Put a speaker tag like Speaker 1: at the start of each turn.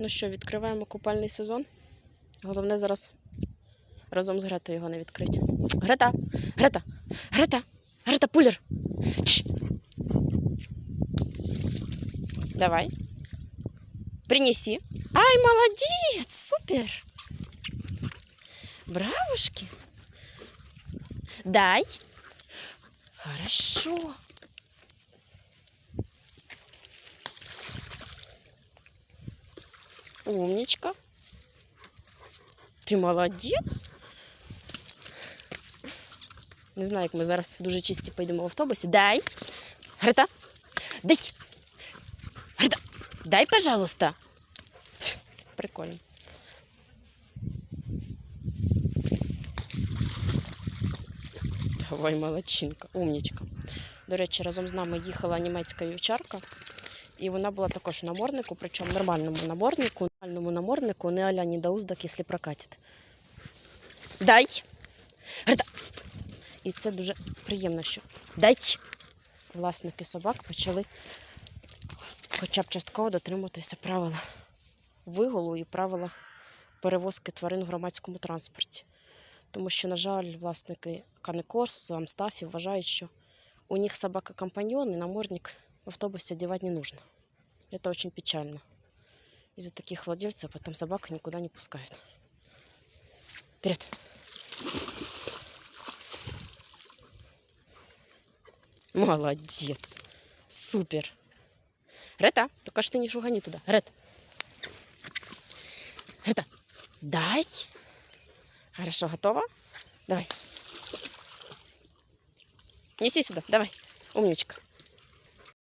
Speaker 1: Ну що, відкриваємо купальний сезон. Головне зараз разом з Гретою його не відкрити. Грета! Грета! Грета! Грета, пулер! Чш. Давай. Принеси. Ай, молодец! Супер! Бравушки! Дай. Хорошо. Умничка. Ти молодець. Не знаю, як ми зараз дуже чисті поїдемо в автобусі. Дай. Грита. Дай. Грита. Дай, пожалуйста. Прикольно. Давай, молодчинка, умнічка. До речі, разом з нами їхала німецька вівчарка. І вона була також в наморднику, причому нормальному наморднику, нормальному наморднику, не аля не дауздак, якщо прокатить. Дай! І це дуже приємно, що дай! Власники собак почали хоча б частково дотримуватися правила вигулу і правила перевозки тварин в громадському транспорті. Тому що, на жаль, власники Канекорс, Амстафі вважають, що у них собака-компаньон, и намордник в автобусе одевать не нужно. Это очень печально. Из-за таких владельцев потом собака никуда не пускают. Вперед. Молодец. Супер. Рета, только что ты не шугани туда. Рет. Рета, дай. Хорошо, готова? Давай. Неси сюда, давай. Умничка.